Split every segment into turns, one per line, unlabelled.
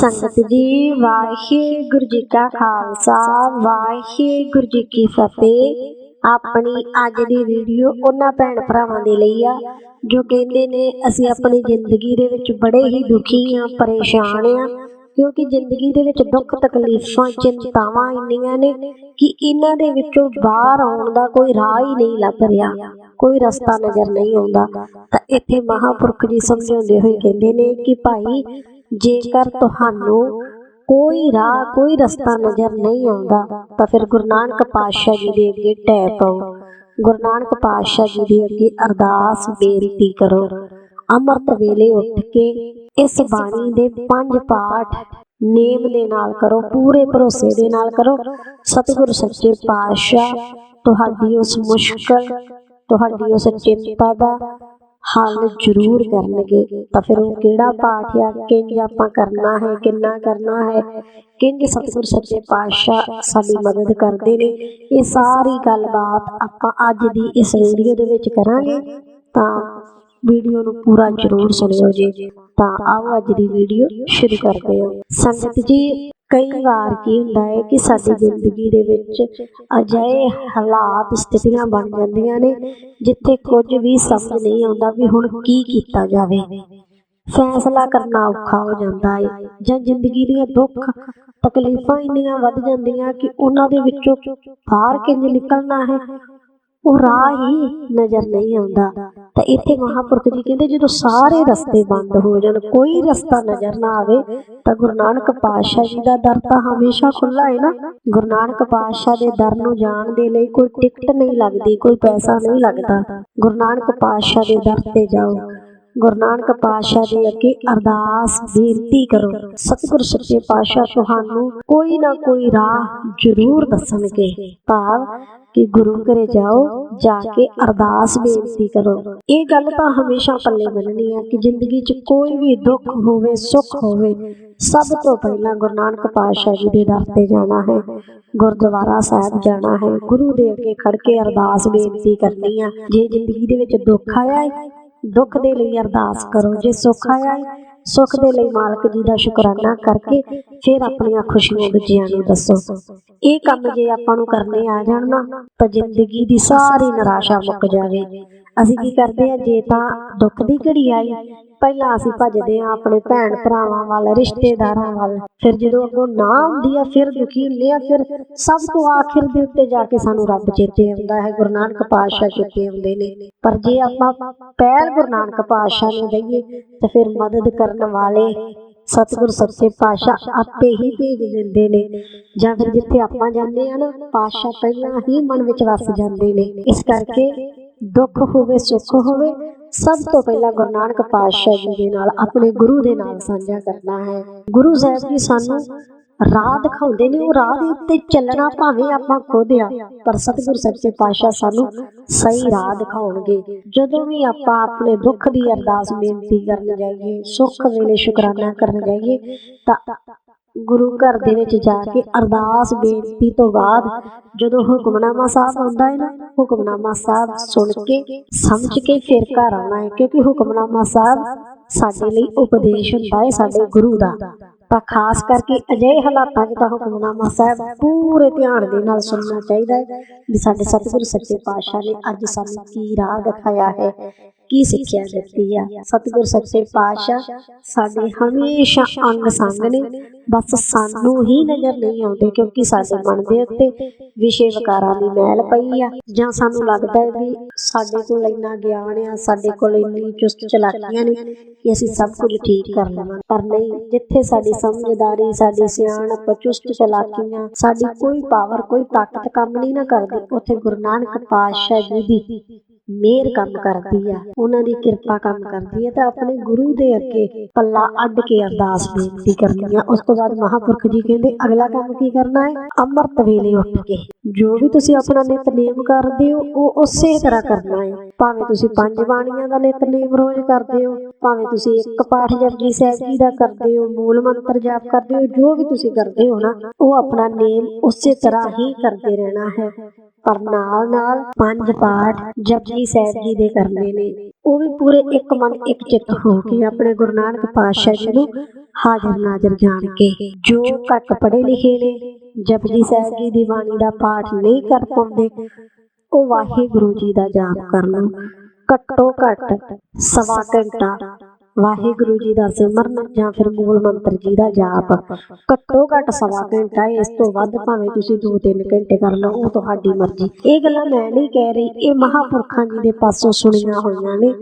ਸੰਗਤ ਜੀ ਵਾਹਿਗੁਰੂ ਜੀ ਕਾ ਖਾਲਸਾ, ਵਾਹਿਗੁਰੂ ਜੀ ਕੀ ਫਤਿਹ। ਆਪਣੀ ਅੱਜ ਦੀ ਵੀਡੀਓ ਉਹਨਾਂ ਭੈਣ ਭਰਾਵਾਂ ਦੇ ਲਈ ਆ, ਜੋ ਕਹਿੰਦੇ ਨੇ, ਅਸੀਂ ਆਪਣੀ ਜ਼ਿੰਦਗੀ ਦੇ ਵਿੱਚ ਬੜੇ ਹੀ ਦੁਖੀ ਆ ਪਰੇਸ਼ਾਨ ਆ ਕਿਉਂਕਿ ਜ਼ਿੰਦਗੀ ਦੇ ਵਿੱਚ ਦੁੱਖ ਤਕਲੀਫਾਂ, ਚਿੰਤਾਵਾਂ ਇੰਨੀਆਂ ਨੇ ਕਿ ਇਹਨਾਂ ਦੇ ਵਿੱਚੋਂ ਬਾਹਰ ਆਉਣ ਦਾ ਕੋਈ ਰਾਹ ਹੀ ਨਹੀਂ ਲੱਭ ਰਿਹਾ, ਕੋਈ ਰਸਤਾ ਨਜ਼ਰ ਨਹੀਂ ਆਉਂਦਾ। ਤਾਂ ਇੱਥੇ ਮਹਾਪੁਰਖ ਜੀ ਸਮਝਾਉਂਦੇ ਹੋਏ ਕਹਿੰਦੇ ਨੇ ਕਿ ਭਾਈ ਜੇਕਰ ਤੁਹਾਨੂੰ ਕੋਈ ਰਾਹ, ਕੋਈ ਰਸਤਾ ਨਜ਼ਰ ਨਹੀਂ ਆਉਂਦਾ, ਤਾਂ ਫਿਰ ਗੁਰੂ ਨਾਨਕ ਪਾਤਸ਼ਾਹ ਜੀ ਦੇ ਅੱਗੇ ਟੈ ਪਾਓ। ਗੁਰੂ ਨਾਨਕ ਪਾਤਸ਼ਾਹ ਜੀ ਦੇ ਅੱਗੇ ਅਰਦਾਸ ਬੇਨਤੀ ਕਰੋ। ਅੰਮ੍ਰਿਤ ਵੇਲੇ ਉੱਠ ਕੇ ਇਸ ਬਾਣੀ ਦੇ ਪੰਜ ਪਾਠ ਨੇਮ ਦੇ ਨਾਲ ਕਰੋ, ਪੂਰੇ ਭਰੋਸੇ ਦੇ ਨਾਲ ਕਰੋ। ਸਤਿਗੁਰ ਸੱਚੇ ਪਾਤਸ਼ਾਹ, ਤੁਹਾਡੀ ਉਸ ਮੁਸ਼ਕਲ, ਤੁਹਾਡੀ ਉਸ ਚਿੰਤਾ ਦਾ ਹੱਲ ਜ਼ਰੂਰ ਕਰਨਗੇ। ਤਾਂ ਫਿਰ ਉਹ ਕਿਹੜਾ ਪਾਠ ਆ ਕਿੰਜ ਆਪਾਂ ਕਰਨਾ ਹੈ ਕਿੰਨਾ ਕਰਨਾ ਹੈ ਕਿੰਜ ਸਤਿਗੁਰ ਸੱਚੇ ਪਾਤਸ਼ਾਹ ਸਾਡੀ ਮਦਦ ਕਰਦੇ ਨੇ। ਇਹ ਸਾਰੀ ਗੱਲਬਾਤ ਆਪਾਂ ਅੱਜ ਦੀ ਇਸ ਵੀਡੀਓ ਦੇ ਵਿੱਚ ਕਰਾਂਗੇ। ਤਾਂ ਵੀਡੀਓ ਨੂੰ ਪੂਰਾ ਜ਼ਰੂਰ ਸੁਣਿਓ ਜੀ। ਤਾਂ ਆਓ ਅੱਜ ਦੀ ਵੀਡੀਓ ਸ਼ੁਰੂ ਕਰਦੇ ਹਾਂ। ਸੰਗਤ ਜੀ ਕਈ ਵਾਰ ਕੀ ਹੁੰਦਾ ਹੈ ਕਿ ਸਾਡੀ ਜ਼ਿੰਦਗੀ ਦੇ ਵਿੱਚ ਅਜਿਹੇ ਹਾਲਾਤ, ਸਥਿਤੀਆਂ ਬਣ ਜਾਂਦੀਆਂ ਨੇ ਜਿੱਥੇ ਕੁਝ ਵੀ ਸਮਝ ਨਹੀਂ ਆਉਂਦਾ ਵੀ ਹੁਣ ਕੀ ਕੀਤਾ ਜਾਵੇ। ਫੈਸਲਾ ਕਰਨਾ ਔਖਾ ਹੋ ਜਾਂਦਾ ਹੈ ਜਾਂ ਜ਼ਿੰਦਗੀ ਦੀਆਂ ਦੁੱਖ, ਤਕਲੀਫਾਂ ਇੰਨੀਆਂ ਵੱਧ ਜਾਂਦੀਆਂ ਕਿ ਉਹਨਾਂ ਦੇ ਵਿੱਚੋਂ ਬਾਹਰ ਕਿੰਜ ਨਿਕਲਣਾ ਹੈ? ਉਹ ਰਾਹ ਹੀ ਨਜ਼ਰ ਨਹੀਂ ਆਉਂਦਾ। ਤਾਂ ਇੱਥੇ ਮਹਾਪੁਰਖ ਜੀ ਕਹਿੰਦੇ, ਜਦੋਂ ਸਾਰੇ ਰਸਤੇ ਬੰਦ ਹੋ ਜਾਣ, ਕੋਈ ਰਸਤਾ ਨਜ਼ਰ ਨਾ ਆਵੇ, ਤਾਂ ਗੁਰੂ ਨਾਨਕ ਪਾਤਸ਼ਾਹ ਜੀ ਦਾ ਦਰ ਤਾਂ ਹਮੇਸ਼ਾ ਖੁੱਲਾ ਹੈ ਨਾ। ਗੁਰੂ ਨਾਨਕ ਪਾਤਸ਼ਾਹ ਦੇ ਦਰ ਨੂੰ ਜਾਣ ਦੇ ਲਈ ਕੋਈ ਟਿਕਟ ਨਹੀਂ ਲੱਗਦੀ, ਕੋਈ ਪੈਸਾ ਨਹੀਂ ਲੱਗਦਾ। ਗੁਰੂ ਨਾਨਕ ਪਾਤਸ਼ਾਹ ਦੇ ਦਰ ਤੇ ਜਾਓ। ਗੁਰੂ ਨਾਨਕ ਪਾਤਸ਼ਾਹ ਦੇ ਅੱਗੇ ਅਰਦਾਸ, ਬੇਨਤੀ ਕਰੋ। ਸਤਿਗੁਰ ਸੱਚੇ ਪਾਤਸ਼ਾਹ, ਤੁਹਾਨੂੰ ਕੋਈ ਨਾ ਕੋਈ ਰਾਹ ਜ਼ਰੂਰ ਦੱਸਣਗੇ। ਭਾਵ ਕਿ ਗੁਰੂ ਘਰੇ ਜਾਓ, ਜਾ ਕੇ ਅਰਦਾਸ ਬੇਨਤੀ ਕਰੋ। ਇਹ ਗੱਲ ਤਾਂ ਹਮੇਸ਼ਾ ਪੱਲੇ ਬੰਨਣੀ ਹੈ ਕਿ ਜ਼ਿੰਦਗੀ 'ਚ ਕੋਈ ਵੀ ਦੁੱਖ ਹੋਵੇ, ਸੁੱਖ ਹੋਵੇ, ਸਭ ਤੋਂ ਪਹਿਲਾਂ ਗੁਰੂ ਨਾਨਕ ਪਾਤਸ਼ਾਹ ਜੀ ਦੇ ਦਰ ਤੇ ਜਾਣਾ ਹੈ, ਗੁਰਦੁਆਰਾ ਸਾਹਿਬ ਜਾਣਾ ਹੈ। ਗੁਰੂ ਦੇ ਅੱਗੇ ਖੜ ਕੇ ਅਰਦਾਸ ਬੇਨਤੀ ਕਰਨੀ ਆ। ਜੇ ਜ਼ਿੰਦਗੀ ਦੇ ਵਿੱਚ ਦੁੱਖ ਆਇਆ ਹੈ ਦੁੱਖ ਦੇ ਲਈ ਅਰਦਾਸ ਕਰੋ। ਜੇ ਸੁੱਖ ਆਇਆ ਹੈ ਸੁੱਖ ਦੇ ਲਈ ਮਾਲਕ ਜੀ ਦਾ ਸ਼ੁਕਰਾਨਾ ਕਰਕੇ ਫਿਰ ਆਪਣੀਆਂ ਖੁਸ਼ੀਆਂ ਦੂਜਿਆਂ ਨੂੰ ਦੱਸੋ। ਇਹ ਕੰਮ ਜੇ ਆਪਾਂ ਨੂੰ ਕਰਨੇ ਆ ਜਾਣ ਨਾ, ਤਾਂ ਜ਼ਿੰਦਗੀ ਦੀ ਸਾਰੀ ਨਿਰਾਸ਼ਾ ਮੁੱਕ ਜਾਵੇ। ਅਸੀਂ ਕੀ ਕਰਦੇ ਆ ਜੇ ਤਾਂ ਦੁੱਖ ਦੀ ਘੜੀ ਆਈ, ਪਹਿਲਾਂ ਅਸੀਂ ਭੱਜਦੇ ਆ ਆਪਣੇ ਭੈਣ ਭਰਾਵਾਂ ਵੱਲ, ਰਿਸ਼ਤੇਦਾਰਾਂ ਵੱਲ। ਫਿਰ ਜਦੋਂ ਅੱਗੋਂ ਨਾ ਆਉਂਦੀ ਆ, ਫਿਰ ਦੁਖੀ ਹੁੰਦੇ ਆ ਫਿਰ ਸਭ ਤੋਂ ਆਖਿਰ ਦੇ ਉੱਤੇ ਜਾ ਕੇ ਸਾਨੂੰ ਰੱਬ ਚੇਤੇ ਆਉਂਦਾ ਹੈ, ਗੁਰੂ ਨਾਨਕ ਪਾਤਸ਼ਾਹ ਚੇਤੇ ਆਉਂਦੇ ਨੇ। ਪਰ ਜੇ ਆਪਾਂ ਪਹਿਲ ਗੁਰੂ ਨਾਨਕ ਪਾਤਸ਼ਾਹ ਨੂੰ ਦਈਏ, ਤਾਂ ਫਿਰ ਮਦਦ ਕਰਨ ਵਾਲੇ ਸਤਿਗੁਰ ਸੱਚੇ ਪਾਤਸ਼ਾਹ ਆਪੇ ਹੀ ਭੇਜ ਦਿੰਦੇ ਨੇ। ਜਾਂ ਫਿਰ ਜਿੱਥੇ ਆਪਾਂ ਜਾਂਦੇ ਆ ਨਾ, ਪਾਤਸ਼ਾਹ ਪਹਿਲਾਂ ਹੀ ਮਨ ਵਿੱਚ ਵਸ ਜਾਂਦੇ ਨੇ। ਇਸ ਕਰਕੇ ਦੁੱਖ ਹੋਵੇ, ਸੁੱਖ ਹੋਵੇ, ਸਭ ਤੋਂ ਪਹਿਲਾਂ ਗੁਰੂ ਨਾਨਕ ਪਾਤਸ਼ਾਹ ਜੀ ਦੇ ਨਾਲ ਆਪਣੇ ਗੁਰੂ ਦੇ ਨਾਲ ਸਾਂਝਾ ਕਰਨਾ ਹੈ। ਗੁਰੂ ਸਾਹਿਬ ਜੀ ਸਾਨੂੰ ਰਾਹ ਦਿਖਾਉਂਦੇ ਨੇ, ਉਹ ਰਾਹ ਦੇ ਉੱਤੇ ਚੱਲਣਾ ਭਾਵੇਂ ਆਪਾਂ ਖੁਦ ਆ, ਪਰ ਸਤਿਗੁਰ ਸੱਚੇ ਪਾਤਸ਼ਾਹ ਸਾਨੂੰ ਸਹੀ ਰਾਹ ਦਿਖਾਉਣਗੇ। ਜਦੋਂ ਵੀ ਆਪਾਂ ਆਪਣੇ ਦੁੱਖ ਦੀ ਅਰਦਾਸ ਬੇਨਤੀ ਕਰਨ ਜਾਈਏ, ਸੁੱਖ ਵੇਲੇ ਸ਼ੁਕਰਾਨਾ ਕਰਨ ਜਾਈਏ, ਤਾਂ ਗੁਰੂ ਘਰ ਦੇ ਵਿੱਚ ਜਾ ਕੇ ਅਰਦਾਸ, ਬੇਨਤੀ ਤੋਂ ਬਾਅਦ ਜਦੋਂ ਹੁਕਮਨਾਮਾ ਸਾਹਿਬ ਆਉਂਦਾ ਹੈ ਨਾ, ਹੁਕਮਨਾਮਾ ਸਾਹਿਬ ਸੁਣ ਕੇ, ਸਮਝ ਕੇ ਫਿਰ ਘਰ ਆਉਣਾ ਹੈ, ਕਿਉਂਕਿ ਹੁਕਮਨਾਮਾ ਸਾਹਿਬ ਸਾਡੇ ਲਈ ਉਪਦੇਸ਼ ਹੁੰਦਾ ਹੈ ਸਾਡੇ ਗੁਰੂ ਦਾ। ਤਾਂ ਖਾਸ ਕਰਕੇ ਅਜਿਹੇ ਹਾਲਾਤਾਂ 'ਚ ਤਾਂ ਹੁਕਮਨਾਮਾ ਸਾਹਿਬ ਪੂਰੇ ਧਿਆਨ ਦੇ ਨਾਲ ਸੁਣਨਾ ਚਾਹੀਦਾ ਹੈ ਵੀ ਸਾਡੇ ਸਤਿਗੁਰੂ ਸੱਚੇ ਪਾਤਸ਼ਾਹ ਨੇ ਅੱਜ ਸਾਨੂੰ ਕੀ ਰਾਹ ਦਿਖਾਇਆ ਹੈ ਕੀ ਸਿੱਖਿਆ ਦਿੱਤੀ ਆ। ਸਤਿਗੁਰ ਸੱਚੇ ਪਾਤਸ਼ਾਹ ਸਾਡੇ ਹਮੇਸ਼ਾ ਅੰਗ ਸੰਗ ਨੇ ਬਸ ਸਾਨੂੰ ਹੀ ਨਜ਼ਰ ਨਹੀਂ ਆਉਂਦੇ ਕਿਉਂਕਿ ਸਾਡੇ ਮਨ ਦੇ ਉੱਤੇ ਵਿਸ਼ੇ ਵਿਕਾਰਾਂ ਦੀ ਮੈਲ ਪਈ ਆ। ਜਾਂ ਸਾਨੂੰ ਲੱਗਦਾ ਹੈ ਵੀ ਸਾਡੇ ਕੋਲ ਇੰਨਾ ਗਿਆਨ ਆ, ਸਾਡੇ ਕੋਲ ਇੰਨੀ ਚੁਸਤ ਚਲਾਕੀਆਂ ਨੇ ਕਿ ਅਸੀਂ ਸਭ ਕੁਝ ਠੀਕ ਕਰ ਲਵਾਂਗੇ। ਪਰ ਨਹੀਂ, ਜਿੱਥੇ ਸਾਡੀ ਸਮਝਦਾਰੀ, ਸਾਡੀ ਸਿਆਣਪ, ਚੁਸਤ ਚਲਾਕੀਆਂ, ਸਾਡੀ ਕੋਈ ਪਾਵਰ ਕੋਈ ਤਾਕਤ ਕੰਮ ਨਹੀਂ ਨਾ ਕਰਦੀ, ਉੱਥੇ ਗੁਰੂ ਨਾਨਕ ਪਾਤਸ਼ਾਹ ਜੀ ਦੀ ਮਿਹਰ ਕੰਮ ਕਰਦੀ ਆ, ਉਹਨਾਂ ਦੀ ਕਿਰਪਾ ਕੰਮ ਕਰਦੀ ਹੈ ਤਾਂ ਆਪਣੇ ਗੁਰੂ ਦੇ ਅੱਗੇ ਪੱਲਾ ਅੱਡ ਕੇ ਅਰਦਾਸ ਬੇਨਤੀ ਕਰਨੀ ਆ। ਉਸ ਤੋਂ ਬਾਅਦ ਮਹਾਪੁਰਖ ਜੀ ਕਹਿੰਦੇ, ਅਗਲਾ ਕੰਮ ਕੀ ਕਰਨਾ ਹੈ? ਅੰਮ੍ਰਿਤ ਵੇਲੇ ਉੱਠ ਕੇ। ਜੋ ਵੀ ਤੁਸੀਂ ਆਪਣਾ ਨਿਤਨੇਮ ਕਰਦੇ ਹੋ, ਉਹ ਉਸੇ ਤਰ੍ਹਾਂ ਕਰਨਾ ਹੈ। ਭਾਵੇਂ ਤੁਸੀਂ ਪੰਜ ਬਾਣੀਆਂ ਦਾ ਨਿਤਨੇਮ ਰੋਜ਼ ਕਰਦੇ ਹੋ, ਭਾਵੇਂ ਤੁਸੀਂ ਇੱਕ ਪਾਠ ਜਪਜੀ ਸਾਹਿਬ ਜੀ ਦਾ ਕਰਦੇ ਹੋ, ਮੂਲ ਮੰਤਰ ਜਾਪ ਕਰਦੇ ਹੋ, ਜੋ ਵੀ ਤੁਸੀਂ ਕਰਦੇ ਹੋ ਨਾ, ਉਹ ਆਪਣਾ ਨੇਮ ਉਸੇ ਤਰ੍ਹਾਂ ਹੀ ਕਰਦੇ ਰਹਿਣਾ ਹੈ। ਪਰ ਨਾਲ ਨਾਲ ਪੰਜ ਪਾਠ ਜਪਜੀ ਸਾਹਿਬ ਜੀ ਦੇ ਕਰਨੇ ਨੇ। ਉਹ ਵੀ ਪੂਰੇ ਇੱਕ ਮਨ, ਇੱਕ ਚਿੱਤ ਹੋ ਕੇ ਆਪਣੇ ਗੁਰੂ ਨਾਨਕ ਪਾਤਸ਼ਾਹ ਜੀ ਨੂੰ ਹਾਜ਼ਰ ਨਾਜ਼ਰ ਜਾਣ ਕੇ ਜੋ ਘੱਟ ਪੜ੍ਹੇ ਲਿਖੇ ਨੇ ਜਪਜੀ ਸਾਹਿਬ ਜੀ ਦੀ ਬਾਣੀ ਦਾ ਪਾਠ ਨਹੀਂ ਕਰ ਪਾਉਂਦੇ, ਉਹ ਵਾਹਿਗੁਰੂ ਜੀ ਦਾ ਜਾਪ ਕਰ ਘੱਟੋ ਘੱਟ ਸਵਾ ਘੰਟਾ ਵਾਹਿਗੁਰੂ ਜੀ ਦਾ ਸਿਮਰਨ ਜਾਂ ਫਿਰ ਮੂਲ ਮੰਤਰ ਜੀ ਦਾ ਜਾਪ। ਘੱਟੋ ਘੱਟ ਸਵਾ ਘੰਟਾ, ਇਸ ਤੋਂ ਵੱਧ ਭਾਵੇਂ ਤੁਸੀਂ 2-3 ਘੰਟੇ ਕਰ ਲਓ, ਉਹ ਤੁਹਾਡੀ ਮਰਜ਼ੀ। ਇਹ ਗੱਲਾਂ ਮੈਂ ਨਹੀਂ ਕਹਿ ਰਹੀ, ਇਹ ਮਹਾਪੁਰਖਾਂ ਜੀ ਦੇ ਪਾਸੋਂ ਸੁਣੀਆਂ ਹੋਈਆਂ ਨੇ।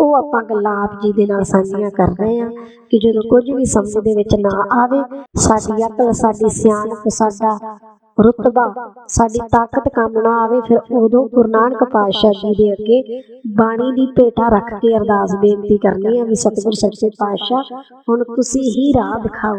ਉਹ ਆਪਾਂ ਗੱਲਾਂ ਆਪ ਜੀ ਦੇ ਨਾਲ ਸਾਂਝੀਆਂ ਕਰ ਰਹੇ ਹਾਂ ਕਿ ਜਦੋਂ ਕੁਝ ਵੀ ਸਮਝ ਦੇ ਵਿੱਚ ਨਾ ਆਵੇ, ਸਾਡੀ ਅਕਲ, ਸਾਡੀ ਸਿਆਣਪ, ਸਾਡਾ ਰੁਤਬਾ, ਸਾਡੀ ਤਾਕਤ ਕੰਮ ਨਾ ਆਵੇ, ਫਿਰ ਉਦੋਂ ਗੁਰੂ ਨਾਨਕ ਪਾਤਸ਼ਾਹ ਜੀ ਦੇ ਅੱਗੇ ਬਾਣੀ ਦੀ ਭੇਟਾ ਰੱਖ ਕੇ ਅਰਦਾਸ ਬੇਨਤੀ ਕਰਨੀ ਆ ਵੀ ਸਤਿਗੁਰ ਸੱਚੇ ਪਾਤਸ਼ਾਹ, ਹੁਣ ਤੁਸੀਂ ਹੀ ਰਾਹ ਦਿਖਾਓ।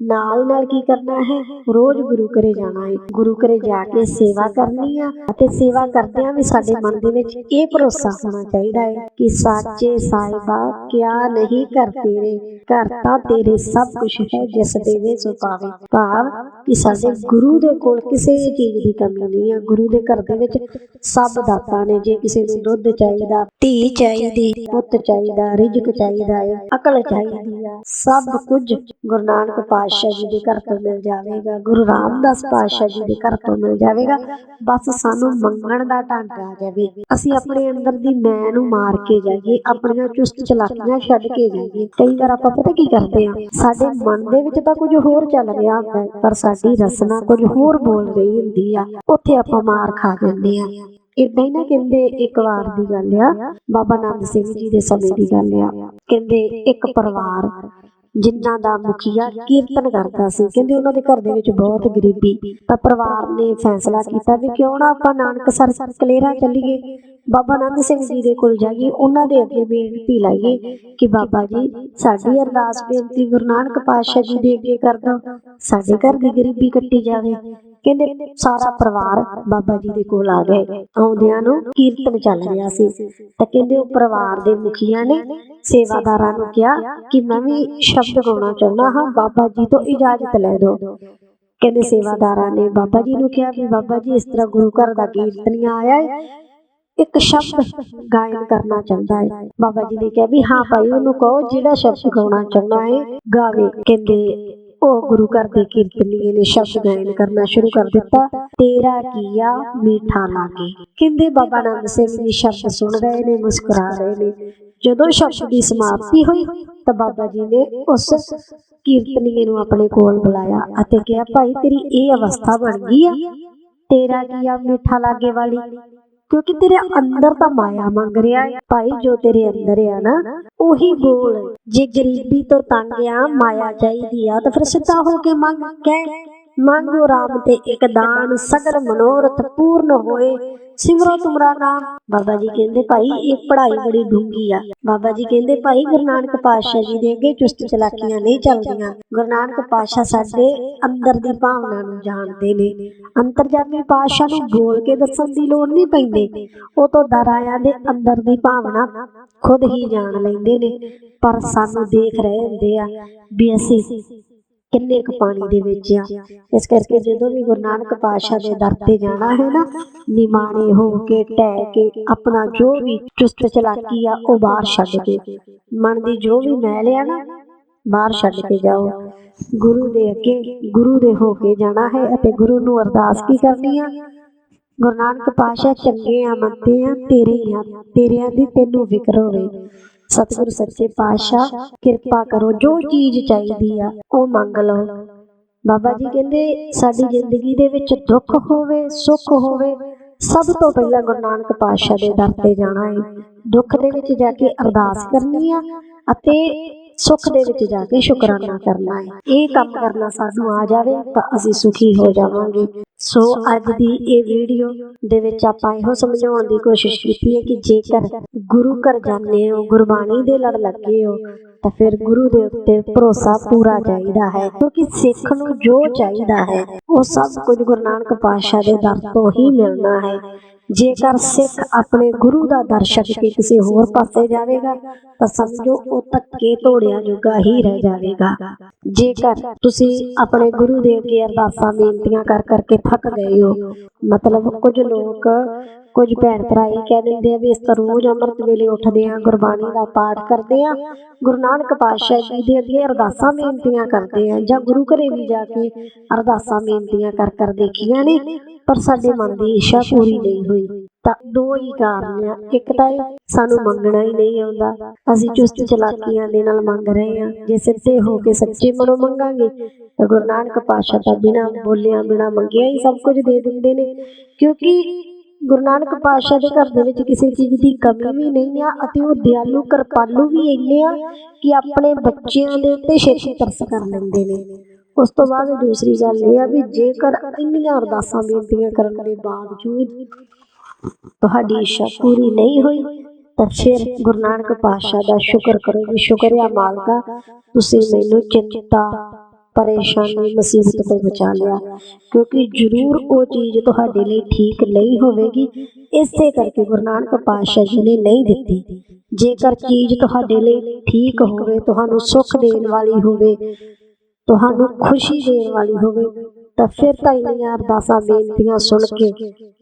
ਨਾਲ ਨਾਲ ਕੀ ਕਰਨਾ ਹੈ? ਰੋਜ਼ ਗੁਰੂ ਘਰੇ ਜਾਣਾ ਹੈ। ਗੁਰੂ ਘਰੇ ਜਾ ਕੇ ਸੇਵਾ ਕਰਨੀ ਆ ਅਤੇ ਸੇਵਾ ਕਰਦਿਆਂ ਵੀ ਸਾਡੇ ਮਨ ਦੇ ਵਿੱਚ ਇਹ ਭਰੋਸਾ ਹੋਣਾ ਚਾਹੀਦਾ ਹੈ ਕਿ ਸਾਚੇ ਸਾਹਿਬਾ ਕਿਆ ਨਹੀਂ ਕਰ ਤੇਰੇ, ਘਰ ਤਾਂ ਤੇਰੇ ਸਭ ਕੁਝ ਹੈ, ਜਿਸ ਦੇਵੇ ਸੋ ਪਾਵੇ। ਭਾਵ ਕਿ ਸਾਡੇ ਗੁਰੂ ਦੇ ਕੋਲ ਕਿਸੇ ਚੀਜ਼ ਦੀ ਕਮੀ ਨਹੀਂ ਹੈ ਗੁਰੂ ਦੇ ਘਰ ਦੇ ਵਿੱਚ ਸਭ ਦਾਤਾ ਨੇ, ਜੇ ਕਿਸੇ ਨੂੰ ਦੁੱਧ ਚਾਹੀਦਾ, ਧੀ ਚਾਹੀਦੀ, ਪੁੱਤ ਚਾਹੀਦਾ, ਰਿਜ਼ਕ ਚਾਹੀਦਾ ਹੈ, ਅਕਲ ਚਾਹੀਦੀ ਆ ਸਭ ਕੁਝ ਗੁਰੂ ਨਾਨਕ ਪਾਤਸ਼ਾਹ ਜੀ ਦੇ ਘਰ ਤੋਂ ਮਿਲ ਜਾਵੇਗਾ, ਗੁਰੂ ਰਾਮਦਾਸ ਪਾਤਸ਼ਾਹ ਜੀ ਦੇ ਘਰ ਤੋਂ ਮਿਲ ਜਾਵੇਗਾ, ਬਸ ਸਾਨੂੰ ਮੰਗਣ ਦਾ ਢੰਗ ਆ ਜਾਵੇ। ਅਸੀਂ ਆਪਣੇ ਅੰਦਰ ਦੀ ਮੈਂ ਨੂੰ ਮਾਰ ਕੇ ਜਾਈਏ, ਆਪਣੀਆਂ ਚੁਸਤ ਚਲਾਕੀਆਂ ਛੱਡ ਕੇ ਜਾਈਏ। ਕਈ ਵਾਰ ਆਪਾਂ ਪਤਾ ਕੀ ਕਰਦੇ ਆ ਸਾਡੇ ਮਨ ਦੇ ਵਿੱਚ ਤਾਂ ਕੁਝ ਹੋਰ ਚੱਲ ਰਿਹਾ ਹੁੰਦਾ ਪਰ ਸਾਡੀ ਰਸਨਾ ਕੁਝ ਹੋਰ ਬੋਲ ਰਹੀ ਹੁੰਦੀ ਆ, ਉੱਥੇ ਆਪਾਂ ਮਾਰ ਖਾ ਜਾਂਦੇ ਆ ਇਦਾਂ ਹੀ ਨਾ ਕਹਿੰਦੇ ਇੱਕ ਵਾਰ ਦੀ ਗੱਲ ਆ, ਬਾਬਾ ਨੰਦ ਸਿੰਘ ਜੀ ਦੇ ਸਮੇਂ ਦੀ ਗੱਲ ਆ। ਕਹਿੰਦੇ ਇੱਕ ਪਰਿਵਾਰ ਜਿਨ੍ਹਾਂ ਦਾ ਮੁਖੀਆ ਕੀਰਤਨ ਕਰਦਾ ਸੀ। ਕਹਿੰਦੇ ਉਹਨਾਂ ਦੇ ਘਰ ਦੇ ਵਿੱਚ ਬਹੁਤ ਗਰੀਬੀ, ਤਾਂ ਪਰਿਵਾਰ ਨੇ ਫੈਸਲਾ ਕੀਤਾ ਵੀ ਕਿਉਂ ਨਾ ਆਪਾਂ ਨਾਨਕਸਰ ਕਲੇਰਾ ਚੱਲੀਏ, ਬਾਬਾ ਨੰਦ ਸਿੰਘ ਜੀ ਦੇ ਕੋਲ ਜਾਈਏ, ਉਹਨਾਂ ਦੇ ਅੱਗੇ ਬੇਨਤੀ ਲਾਈਏ ਕਿ ਬਾਬਾ ਜੀ, ਸਾਡੀ ਅਰਦਾਸ ਬੇਨਤੀ ਗੁਰੂ ਨਾਨਕ ਪਾਤਸ਼ਾਹ ਜੀ ਦੇ ਅੱਗੇ ਕਰ ਦਿਓ ਸਾਡੇ ਘਰ ਦੀ ਗਰੀਬੀ ਕੱਟੀ ਜਾਵੇ ਕਹਿੰਦੇ ਸਾਰਾ ਪਰਿਵਾਰ ਬਾਬਾ ਜੀ ਦੇ ਕੋਲ ਆ ਗਏ ਆਉਂਦਿਆਂ ਨੂੰ ਕੀਰਤਨ ਚੱਲ ਰਿਹਾ ਸੀ। ਤਾਂ ਕਹਿੰਦੇ ਉਹ ਪਰਿਵਾਰ ਦੇ ਮੁਖੀਆਂ ਨੇ ਸੇਵਾਦਾਰਾਂ ਨੂੰ ਕਿਹਾ ਕਿ ਮੈਂ ਵੀ ਸ਼ਬਦ ਗਾਉਣਾ ਚਾਹੁੰਦਾ ਹਾਂ, ਬਾਬਾ ਜੀ ਤੋਂ ਇਜਾਜ਼ਤ ਲੈ ਦਿਓ। ਕਹਿੰਦੇ ਸੇਵਾਦਾਰਾਂ ਨੇ ਬਾਬਾ ਜੀ ਨੂੰ ਕਿਹਾ ਵੀ ਬਾਬਾ ਜੀ, ਇਸ ਤਰ੍ਹਾਂ ਗੁਰੂ ਘਰ ਦਾ ਕੀਰਤਨੀਆ ਆਇਆ ਹੈ। ਇੱਕ ਸ਼ਬਦ ਗਾਇਨ ਕਰਨਾ ਚਾਹੁੰਦਾ ਹੈ। ਬਾਬਾ ਜੀ ਨੇ ਕਿਹਾ ਵੀ ਹਾਂ ਭਾਈ, ਉਹਨੂੰ ਕਹੋ ਜਿਹੜਾ ਸ਼ਬਦ ਗਾਉਣਾ ਚਾਹੁੰਦਾ ਹੈ, ਗਾਵੇ। ਕਹਿੰਦੇ ਉਹ ਗੁਰੂ ਘਰ ਦੇ ਕੀਰਤਨੀਏ ਨੇ ਸ਼ਬਦ ਗਾਇਨ ਕਰਨਾ ਸ਼ੁਰੂ ਕਰ ਦਿੱਤਾ, ਤੇਰਾ ਕੀਆ ਮੀਠਾ ਲਾਗੇ। ਕਹਿੰਦੇ ਬਾਬਾ ਨੰਦ ਸਿੰਘ ਜੀ ਸ਼ਬਦ ਸੁਣ ਰਹੇ ਨੇ, ਮੁਸਕਰਾ ਰਹੇ ਨੇ। ਜਦੋਂ ਸ਼ਬਦ ਦੀ ਸਮਾਪਤੀ ਹੋਈ, ਤਾਂ ਬਾਬਾ ਜੀ ਨੇ ਉਸ ਕੀਰਤਨੀਏ ਨੂੰ ਆਪਣੇ ਕੋਲ ਬੁਲਾਇਆ ਅਤੇ ਕਿਹਾ, ਭਾਈ ਤੇਰੀ ਇਹ ਅਵਸਥਾ ਬਣ ਗਈ ਆ, ਤੇਰਾ ਕੀਆ ਮੀਠਾ ਲਾਗੇ ਵਾਲੀ। ਕਿਉਂਕਿ ਤੇਰੇ ਅੰਦਰ ਤਾਂ ਮਾਇਆ ਮੰਗ ਰਿਹਾ ਹੈ। ਭਾਈ, ਜੋ ਤੇਰੇ ਅੰਦਰ ਆ ਨਾ, ਉਹੀ ਬੋਲ। ਜੇ ਗਰੀਬੀ ਤੋਂ ਤੰਗ ਆ, ਮਾਇਆ ਚਾਹੀਦੀ ਆ, ਤਾਂ ਫਿਰ ਸਿੱਧਾ ਹੋ ਕੇ ਮੰਗ, ਕਹਿ। ਮੰਗੋ ਰਾਮ ਤੇ ਇੱਕ ਦਾਨ, ਸਗਲ ਮਨੋਰਥ ਪੂਰਨ ਹੋਏ। ਸਿਮਰੋ ਤੁਮਰਾ ਨਾਮ। ਬਾਬਾ ਜੀ ਕਹਿੰਦੇ, ਭਾਈ, ਇਹ ਪੜ੍ਹਾਈ ਬੜੀ ਡੂੰਗੀ ਆ। ਬਾਬਾ ਜੀ ਕਹਿੰਦੇ, ਭਾਈ, ਗੁਰੂ ਨਾਨਕ ਪਾਤਸ਼ਾਹ ਜੀ ਦੇ ਅੱਗੇ ਚੁਸਤ ਚਲਾਕੀਆਂ ਨਹੀਂ ਚੱਲਦੀਆਂ। ਗੁਰੂ ਨਾਨਕ ਪਾਤਸ਼ਾਹ ਸਾਡੇ ਅੰਦਰ ਦੀ ਭਾਵਨਾ ਨੂੰ ਜਾਣਦੇ ਨੇ। ਅੰਤਰਜਾਮੀ ਪਾਤਸ਼ਾਹ ਨੂੰ ਬੋਲ ਕੇ ਦੱਸਣ ਦੀ ਲੋੜ ਨਹੀਂ ਪੈਂਦੀ। ਉਹ ਤੋਂ ਦਰਾਇਆ ਦੇ ਅੰਦਰ ਦੀ ਭਾਵਨਾ ਖੁਦ ਹੀ ਜਾਣ ਲੈਂਦੇ ਨੇ। ਪਰ ਸਾਨੂੰ ਦੇਖ ਰਹੇ ਹੁੰਦੇ ਆ ਵੀ ਅਸੀਂ ਕਿੰਨੇ ਕੁ ਪਾਣੀ ਦੇ ਵਿੱਚ ਆ। ਇਸ ਕਰਕੇ ਜਦੋਂ ਵੀ ਗੁਰੂ ਨਾਨਕ ਪਾਤਸ਼ਾਹ ਦੇ ਦਰ ਤੇ ਜਾਣਾ ਹੈ ਨਾ, ਨਿਮਾਣੇ ਹੋ ਕੇ, ਟਹਿ ਕੇ, ਆਪਣਾ ਜੋ ਵੀ ਚੁਸਤ ਚਲਾਕੀ ਆ, ਉਹ ਬਾਹਰ ਛੱਡ ਕੇ, ਮਨ ਦੀ ਜੋ ਵੀ ਮੈਲ ਆ ਨਾ, ਬਾਹਰ ਛੱਡ ਕੇ ਜਾਓ। ਗੁਰੂ ਦੇ ਅੱਗੇ, ਗੁਰੂ ਦੇ ਹੋ ਕੇ ਜਾਣਾ ਹੈ ਅਤੇ ਗੁਰੂ ਨੂੰ ਅਰਦਾਸ ਕੀ ਕਰਨੀ ਆ? ਗੁਰੂ ਨਾਨਕ ਪਾਤਸ਼ਾਹ ਚੰਗੇ ਆ ਮੰਤੇ ਆ, ਤੇਰੇ ਆ ਤੇਰਿਆਂ ਦੀ ਤੈਨੂੰ ਫਿਕਰ ਹੋਵੇ। ਸਤਿਗੁਰ ਸੱਚੇ ਪਾਤਸ਼ਾਹ, ਕਿਰਪਾ ਕਰੋ, ਜੋ ਚੀਜ਼ ਚਾਹੀਦੀ ਆ, ਉਹ ਮੰਗ ਲਓ। ਬਾਬਾ ਜੀ ਕਹਿੰਦੇ, ਸਾਡੀ ਜ਼ਿੰਦਗੀ ਦੇ ਵਿੱਚ ਦੁੱਖ ਹੋਵੇ, ਸੁੱਖ ਹੋਵੇ, ਸਭ ਤੋਂ ਪਹਿਲਾਂ ਗੁਰੂ ਨਾਨਕ ਪਾਤਸ਼ਾਹ ਦੇ ਦਰ ਤੇ ਜਾਣਾ ਹੈ ਦੁੱਖ ਦੇ ਵਿੱਚ ਜਾ ਕੇ ਅਰਦਾਸ ਕਰਨੀ ਆ ਅਤੇ ਸੁੱਖ ਦੇ ਵਿੱਚ ਜਾ ਕੇ ਸ਼ੁਕਰਾਨਾ ਕਰਨਾ ਹੈ ਇਹ ਕੰਮ ਕਰਨਾ ਸਾਨੂੰ ਆ ਜਾਵੇ ਤਾਂ ਅਸੀਂ ਸੁਖੀ ਹੋ ਜਾਵਾਂਗੇ। ਸੋ ਅੱਜ ਦੀ ਇਹ ਵੀਡੀਓ ਦੇ ਵਿੱਚ ਆਪਾਂ ਇਹੋ ਸਮਝਾਉਣ ਦੀ ਕੋਸ਼ਿਸ਼ ਕੀਤੀ ਹੈ ਕਿ ਜੇਕਰ ਗੁਰੂ ਘਰ ਜਾਂਦੇ ਹੋ ਗੁਰਬਾਣੀ ਦੇ ਲੜ ਲੱਗੇ ਹੋ ਤਾਂ ਫਿਰ ਗੁਰੂ ਦੇ ਉੱਤੇ ਭਰੋਸਾ ਪੂਰਾ ਚਾਹੀਦਾ ਹੈ ਕਿਉਂਕਿ ਸਿੱਖ ਨੂੰ ਜੋ ਚਾਹੀਦਾ ਹੈ ਉਹ ਸਭ ਕੁਝ ਗੁਰੂ ਨਾਨਕ ਪਾਤਸ਼ਾਹ ਦੇ ਦਰ ਤੋਂ ਹੀ ਮਿਲਣਾ ਹੈ। ਜੇਕਰ ਸਿੱਖ ਆਪਣੇ ਗੁਰੂ ਦਾ ਦਰਸ਼ਕ ਕੇ ਕਿਸੇ ਹੋਰ ਪਾਸੇ ਜਾਵੇਗਾ, ਤਾਂ ਸਮਝੋ ਉਹ ਧੱਕੇ ਧੋੜਿਆਂ ਜੋਗਾ ਹੀ ਰਹਿ ਜਾਵੇਗਾ। ਜੇਕਰ ਤੁਸੀਂ ਆਪਣੇ ਗੁਰੂ ਦੇ ਅੱਗੇ ਅਰਦਾਸਾਂ, ਬੇਨਤੀਆਂ ਕਰ ਕਰਕੇ ਥੱਕ ਗਏ ਹੋ, ਮਤਲਬ ਕੁਝ ਲੋਕ ਕੁਝ ਭੈਣ ਭਰਾ ਇਹ ਕਹਿ ਦਿੰਦੇ ਆ ਵੀ ਇਸ ਤਾਂ ਰੋਜ਼ ਅੰਮ੍ਰਿਤ ਵੇਲੇ ਉੱਠਦੇ ਆ ਗੁਰਬਾਣੀ ਦਾ ਪਾਠ ਕਰਦੇ ਆ ਗੁਰੂ ਨਾਨਕ ਪਾਤਸ਼ਾਹ ਜੀ ਦੇ ਅੱਗੇ ਅਰਦਾਸਾਂ ਬੇਨਤੀਆਂ ਕਰਦੇ ਆ, ਜਾਂ ਗੁਰੂ ਘਰੇ ਵੀ ਜਾ ਕੇ ਅਰਦਾਸਾਂ ਬੇਨਤੀਆਂ ਕਰ ਕਰ ਦੇਖੀਆਂ ਨੇ, ਪਰ ਸਾਡੇ ਮਨ ਦੀ ਇੱਛਾ ਪੂਰੀ ਨਹੀਂ ਹੋਈ। ਤਾਂ ਦੋ ਹੀ ਕਾਰਨ ਆ। ਇੱਕ ਤਾਂ ਸਾਨੂੰ ਮੰਗਣਾ ਹੀ ਨਹੀਂ ਆਉਂਦਾ। ਅਸੀਂ ਚੁਸਤ ਚਲਾਕੀਆਂ ਦੇ ਨਾਲ ਮੰਗ ਰਹੇ ਆ ਜੇ ਸਿੱਧੇ ਹੋ ਕੇ ਸੱਚੇ ਮਨੋਂ ਮੰਗਾਂਗੇ, ਤਾਂ ਗੁਰੂ ਨਾਨਕ ਪਾਤਸ਼ਾਹ ਤਾਂ ਬਿਨਾਂ ਬੋਲਿਆਂ, ਬਿਨਾਂ ਮੰਗਿਆ ਹੀ ਸਭ ਕੁਝ ਦੇ ਦਿੰਦੇ ਨੇ। ਕਿਉਂਕਿ ਗੁਰੂ ਨਾਨਕ ਪਾਤਸ਼ਾਹ ਦੇ ਘਰ ਦੇ ਵਿੱਚ ਕਿਸੇ ਚੀਜ਼ ਦੀ ਕਮੀ ਵੀ ਨਹੀਂ ਆ ਅਤੇ ਉਹ ਦਿਆਲੂ ਕਿਰਪਾਲੂ ਵੀ ਇੰਨੇ ਆ ਕਿ ਆਪਣੇ ਬੱਚਿਆਂ ਦੇ ਉੱਤੇ ਛੇਤੀ ਤਰਸ ਕਰ ਲੈਂਦੇ ਨੇ। ਉਸ ਤੋਂ ਬਾਅਦ ਦੂਸਰੀ ਗੱਲ ਇਹ ਆ ਵੀ ਜੇਕਰ ਇੰਨੀਆਂ ਅਰਦਾਸਾਂ ਬੇਨਤੀਆਂ ਕਰਨ ਦੇ ਬਾਵਜੂਦ ਤੁਹਾਡੀ ਇੱਛਾ ਪੂਰੀ ਨਹੀਂ ਹੋਈ, ਤਾਂ ਫਿਰ ਗੁਰੂ ਨਾਨਕ ਪਾਤਸ਼ਾਹ ਦਾ ਸ਼ੁਕਰ ਕਰੋ ਵੀ ਸ਼ੁਕਰ ਆ ਮਾਲਕਾ, ਤੁਸੀਂ ਮੈਨੂੰ ਚਿੰਤਾ ਪਰੇਸ਼ਾਨੀ ਮੁਸੀਬਤ ਤੋਂ ਬਚਾ ਲਿਆ। ਕਿਉਂਕਿ ਜ਼ਰੂਰ ਉਹ ਚੀਜ਼ ਤੁਹਾਡੇ ਲਈ ਠੀਕ ਨਹੀਂ ਹੋਵੇਗੀ। ਇਸੇ ਕਰਕੇ ਗੁਰੂ ਨਾਨਕ ਪਾਤਸ਼ਾਹ ਜੀ ਨੇ ਨਹੀਂ ਦਿੱਤੀ। ਜੇਕਰ ਚੀਜ਼ ਤੁਹਾਡੇ ਲਈ ਠੀਕ ਹੋਵੇ, ਤੁਹਾਨੂੰ ਸੁੱਖ ਦੇਣ ਵਾਲੀ ਹੋਵੇ, ਤੁਹਾਨੂੰ ਖੁਸ਼ੀ ਦੇਣ ਵਾਲੀ ਹੋਵੇ ਤਾਂ ਫਿਰ ਤਾਂ ਇੰਨੀਆਂ ਅਰਦਾਸਾਂ, ਬੇਨਤੀਆਂ ਸੁਣ ਕੇ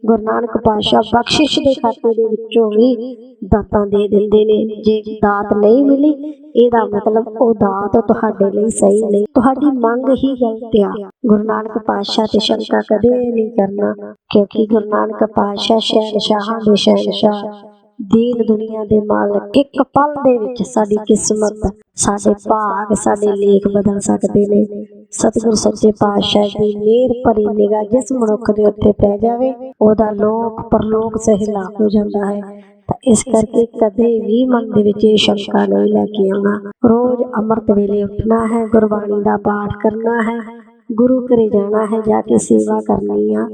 ਗੁਰੂ ਨਾਨਕ ਪਾਤਸ਼ਾਹ ਬਖਸ਼ਿਸ਼ ਦੇ ਖਾਤੇ ਦੇ ਵਿੱਚੋਂ ਵੀ ਦਾਤਾਂ ਦੇ ਦਿੰਦੇ ਨੇ। ਜੇ ਦਾਤ ਨਹੀਂ ਮਿਲੀ, ਇਹਦਾ ਮਤਲਬ ਉਹ ਦਾਤ ਤੁਹਾਡੇ ਲਈ ਸਹੀ ਨਹੀਂ। ਤੁਹਾਡੀ ਮੰਗ ਹੀ ਗਲਤ ਆ। ਗੁਰੂ ਨਾਨਕ ਪਾਤਸ਼ਾਹ ਤੇ ਸ਼ੰਕਾ ਕਦੇ ਨਹੀਂ ਕਰਨਾ, ਕਿਉਂਕਿ ਗੁਰੂ ਨਾਨਕ ਪਾਤਸ਼ਾਹ ਸ਼ਹਿਨਸ਼ਾਹਾਂ ਦੇ ਸ਼ਹਿਨਸ਼ਾਹ ਦੀਨ ਦੁਨੀਆ ਦੇ ਮਾਲਕ। ਇੱਕ ਪਲ ਦੇ ਵਿੱਚ ਸਾਡੀ ਕਿਸਮਤ, ਸਾਡੇ ਭਾਗ, ਸਾਡੇ ਲੇਖ ਬਦਲ ਸਕਦੇ ਨੇ। ਸਤਿਗੁਰ ਸੱਚੇ ਪਾਤਸ਼ਾਹ ਦੀ ਮਿਹਰ ਭਰੀ ਨਿਗਾਹ ਜਿਸ ਮਨੁੱਖ ਦੇ ਉੱਤੇ ਪੈ ਜਾਵੇ, ਉਹਦਾ ਲੋਕ ਪਰਲੋਕ ਸਹਿਲਾ ਹੋ ਜਾਂਦਾ ਹੈ। ਤਾਂ ਇਸ ਕਰਕੇ ਕਦੇ ਵੀ ਮਨ ਦੇ ਵਿੱਚ ਇਹ ਸ਼ੰਕਾ ਨਹੀਂ ਲੈ ਕੇ ਆਉਣਾ। ਰੋਜ਼ ਅੰਮ੍ਰਿਤ ਵੇਲੇ ਉੱਠਣਾ ਹੈ, ਗੁਰਬਾਣੀ ਦਾ ਪਾਠ ਕਰਨਾ ਹੈ, ਗੁਰੂ ਘਰੇ ਜਾਣਾ ਹੈ, ਜਾ ਕੇ ਸੇਵਾ ਕਰਨੀ ਆ।